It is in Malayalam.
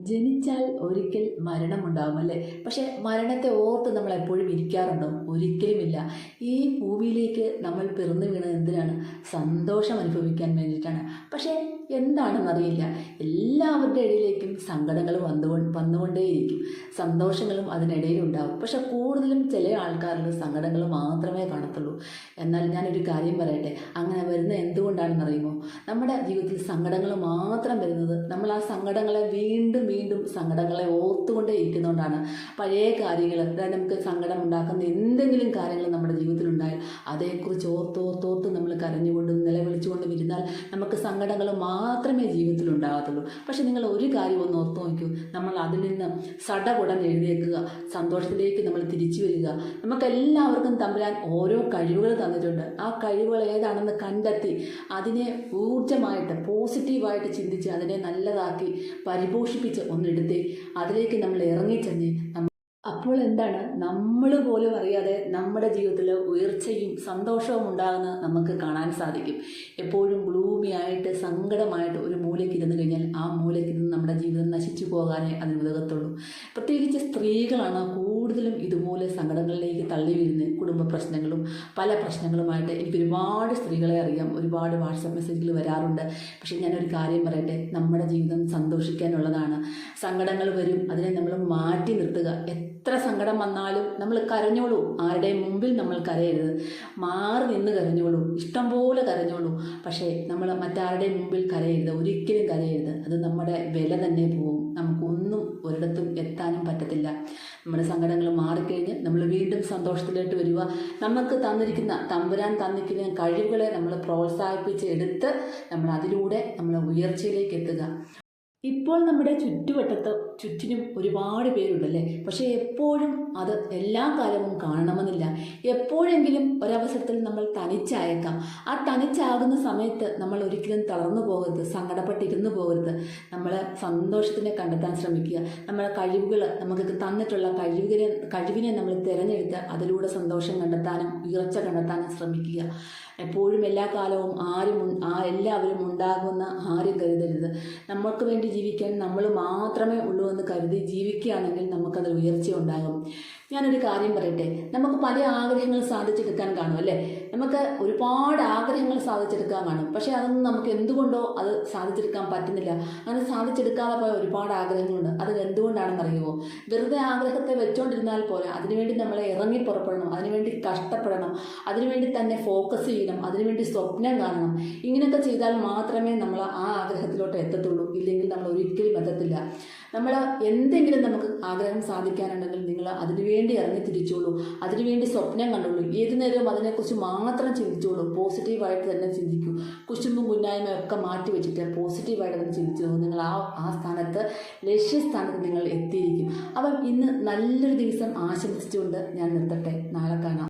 ജനിച്ചാൽ ഒരിക്കൽ മരണമുണ്ടാകും അല്ലേ? പക്ഷേ മരണത്തെ ഓർത്ത് നമ്മൾ എപ്പോഴും ഇരിക്കാറുണ്ടോ? ഒരിക്കലുമില്ല. ഈ ഭൂമിയിലേക്ക് നമ്മൾ പിറന്നു വീണത് എന്തിനാണ്? സന്തോഷം അനുഭവിക്കാൻ വേണ്ടിയിട്ടാണ്. പക്ഷേ എന്താണെന്നറിയില്ല. എല്ലാവരുടെ ഇടയിലേക്കും സങ്കടങ്ങൾ വന്നുകൊണ്ട് വന്നുകൊണ്ടേയിരിക്കും. സന്തോഷങ്ങളും അതിനിടയിലുണ്ടാവും. പക്ഷെ കൂടുതലും ചില ആൾക്കാരിൽ സങ്കടങ്ങൾ മാത്രമേ കാണത്തുള്ളൂ. എന്നാൽ ഞാനൊരു കാര്യം പറയട്ടെ. അങ്ങനെ വരുന്നത് എന്തുകൊണ്ടാണെന്നറിയുമോ? നമ്മുടെ ജീവിതത്തിൽ സങ്കടങ്ങൾ മാത്രം വരുന്നത് നമ്മൾ ആ സങ്കടങ്ങളെ വീണ്ടും വീണ്ടും സങ്കടങ്ങളെ ഓർത്തുകൊണ്ടേ ഇരിക്കുന്നതുകൊണ്ടാണ് പഴയ കാര്യങ്ങൾ അതായത് നമുക്ക് സങ്കടം ഉണ്ടാക്കുന്ന എന്തെങ്കിലും കാര്യങ്ങൾ നമ്മുടെ ജീവിതത്തിൽ ഉണ്ടായാൽ അതേക്കുറിച്ച് ഓർത്തോർത്തോർത്ത് നമ്മൾ കരഞ്ഞുകൊണ്ടും നിലവിളിച്ചുകൊണ്ടും ഇരുന്നാൽ നമുക്ക് സങ്കടങ്ങൾ മാത്രമേ ജീവിതത്തിൽ ഉണ്ടാകത്തുള്ളൂ പക്ഷെ നിങ്ങൾ ഒരു കാര്യം ഒന്ന് ഓർത്ത് നോക്കൂ. നമ്മൾ അതിൽ നിന്ന് സടകുടൻ എഴുതിയേക്കുക സന്തോഷത്തിലേക്ക് നമ്മൾ തിരിച്ചു വരിക. നമുക്ക് എല്ലാവർക്കും തമ്പുരാൻ ഓരോ കഴിവുകൾ തന്നിട്ടുണ്ട്. ആ കഴിവുകൾ ഏതാണെന്ന് കണ്ടെത്തി അതിനെ ഊർജമായിട്ട് പോസിറ്റീവായിട്ട് ചിന്തിച്ച് അതിനെ നല്ലതാക്കി പരിപോഷിപ്പിച്ച് ഒന്നെടുത്ത് അതിലേക്ക് നമ്മൾ ഇറങ്ങിച്ചെന്ന് അപ്പോൾ എന്താണ്? നമ്മൾ പോലും അറിയാതെ നമ്മുടെ ജീവിതത്തിൽ ഉയർച്ചയും സന്തോഷവും ഉണ്ടാകുന്ന നമുക്ക് കാണാൻ സാധിക്കും. എപ്പോഴും ഗ്ലൂമി ആയിട്ട് സങ്കടമായിട്ട് ഒരു മൂലയ്ക്ക് ഇരുന്ന് കഴിഞ്ഞാൽ ആ മൂലയ്ക്ക് ഇരുന്ന് നമ്മുടെ ജീവിതം നശിച്ചു പോകാനേ അതിന് ഉതകത്തുള്ളൂ പ്രത്യേകിച്ച് സ്ത്രീകളാണ് കൂടുതലും ഇതുപോലെ സങ്കടങ്ങളിലേക്ക് തള്ളി വീഴുന്നത് കുടുംബ പ്രശ്നങ്ങളും പല പ്രശ്നങ്ങളുമായിട്ട് എനിക്ക് ഒരുപാട് സ്ത്രീകളെ അറിയാം. ഒരുപാട് വാട്സപ്പ് മെസ്സേജുകൾ വരാറുണ്ട്. പക്ഷേ ഞാനൊരു കാര്യം പറയട്ടെ? നമ്മുടെ ജീവിതം സന്തോഷിക്കാനുള്ളതാണ്. സങ്കടങ്ങൾ വരും. അതിനെ നമ്മൾ മാറ്റി നിർത്തുക. എത്ര സങ്കടം വന്നാലും നമ്മൾ കരഞ്ഞോളൂ. ആരുടെയും മുമ്പിൽ നമ്മൾ കരയരുത്. മാറി നിന്ന് കരഞ്ഞോളൂ. ഇഷ്ടം പോലെ കരഞ്ഞോളൂ. പക്ഷേ നമ്മൾ മറ്റാരുടെയും മുമ്പിൽ കരയരുത്. ഒരിക്കലും കരയരുത്. അത് നമ്മുടെ വില തന്നെ പോവും. നമുക്കൊന്നും ഒരിടത്തും എത്താനും പറ്റത്തില്ല. നമ്മുടെ സങ്കടങ്ങൾ മാറിക്കഴിഞ്ഞ് നമ്മൾ വീണ്ടും സന്തോഷത്തിലോട്ട് വരിക. നമുക്ക് തന്നിരിക്കുന്ന തമ്പുരാൻ തന്നിരിക്കുന്ന കഴിവുകളെ നമ്മൾ പ്രോത്സാഹിപ്പിച്ച് എടുത്ത് നമ്മൾ അതിലൂടെ നമ്മൾ ഉയർച്ചയിലേക്ക് എത്തുക. ഇപ്പോൾ നമ്മുടെ ചുറ്റുവട്ടത്ത് ചുറ്റിനും ഒരുപാട് പേരുണ്ടല്ലേ? പക്ഷേ എപ്പോഴും അത് എല്ലാ കാലവും കാണണമെന്നില്ല. എപ്പോഴെങ്കിലും ഒരവസരത്തിൽ നമ്മൾ തനിച്ചായേക്കാം. ആ തനിച്ചാകുന്ന സമയത്ത് നമ്മൾ ഒരിക്കലും തളർന്നു പോകരുത് സങ്കടപ്പെട്ടിരുന്നു പോകരുത്. നമ്മൾ സന്തോഷത്തിനെ കണ്ടെത്താൻ ശ്രമിക്കുക. നമ്മുടെ കഴിവുകൾ നമുക്ക് തന്നിട്ടുള്ള കഴിവിനെ കഴിവിനെ നമ്മൾ തിരഞ്ഞെടുത്ത് അതിലൂടെ സന്തോഷം കണ്ടെത്താനും ഉയർച്ച കണ്ടെത്താനും ശ്രമിക്കുക. എപ്പോഴും എല്ലാ കാലവും ആരും ആ എല്ലാവരും ഉണ്ടാകുമെന്ന് ആരും കരുതരുത്. നമ്മൾക്ക് വേണ്ടി ജീവിക്കാൻ നമ്മൾ മാത്രമേ ഉള്ളൂ എന്ന് കരുതി ജീവിക്കുകയാണെങ്കിൽ നമുക്കതിൽ ഉയർച്ച ഉണ്ടാകും ഞാനൊരു കാര്യം പറയട്ടെ? നമുക്ക് പല ആഗ്രഹങ്ങൾ സാധിച്ചെടുക്കാൻ കാണും അല്ലേ? നമുക്ക് ഒരുപാട് ആഗ്രഹങ്ങൾ സാധിച്ചെടുക്കാൻ കാണും. പക്ഷേ അതൊന്നും നമുക്ക് എന്തുകൊണ്ടോ അത് സാധിച്ചെടുക്കാൻ പറ്റുന്നില്ല. അങ്ങനെ സാധിച്ചെടുക്കാതെ പോയ ഒരുപാട് ആഗ്രഹങ്ങളുണ്ട്. അത് എന്തുകൊണ്ടാണെന്ന് അറിയുമോ? വെറുതെ ആഗ്രഹത്തെ വെച്ചുകൊണ്ടിരുന്നാൽ പോലെ അതിനുവേണ്ടി നമ്മൾ ഇറങ്ങി പുറപ്പെടണം. അതിനുവേണ്ടി കഷ്ടപ്പെടണം. അതിനുവേണ്ടി തന്നെ ഫോക്കസ് ചെയ്യണം. അതിനുവേണ്ടി സ്വപ്നം കാണണം. ഇങ്ങനെയൊക്കെ ചെയ്താൽ മാത്രമേ നമ്മൾ ആ ആഗ്രഹത്തിലോട്ട് എത്തത്തുള്ളൂ. ഇല്ലെങ്കിൽ നമ്മൾ ഒരിക്കലും എത്തത്തില്ല. നമ്മൾ എന്തെങ്കിലും നമുക്ക് ആഗ്രഹം സാധിക്കാനുണ്ടെങ്കിൽ നിങ്ങൾ അതിനുവേണ്ടി ഇറങ്ങി തിരിച്ചോളൂ. അതിനുവേണ്ടി സ്വപ്നം കണ്ടോളൂ ഏതു നേരവും അതിനെക്കുറിച്ച് മാത്രം ചിന്തിച്ചോളൂ. പോസിറ്റീവായിട്ട് തന്നെ ചിന്തിക്കൂ. കുശുമ്പും കുഞ്ഞായ്മയും ഒക്കെ മാറ്റി വെച്ചിട്ട് പോസിറ്റീവായിട്ട് തന്നെ ചിന്തിച്ചു നിങ്ങൾ ആ ആ സ്ഥാനത്ത് ലക്ഷ്യസ്ഥാനത്ത് നിങ്ങൾ എത്തിയിരിക്കും. അപ്പം ഇന്ന് നല്ലൊരു ദിവസം ആശംസിച്ചുകൊണ്ട് ഞാൻ നിർത്തട്ടെ. നാളെ കാണാം.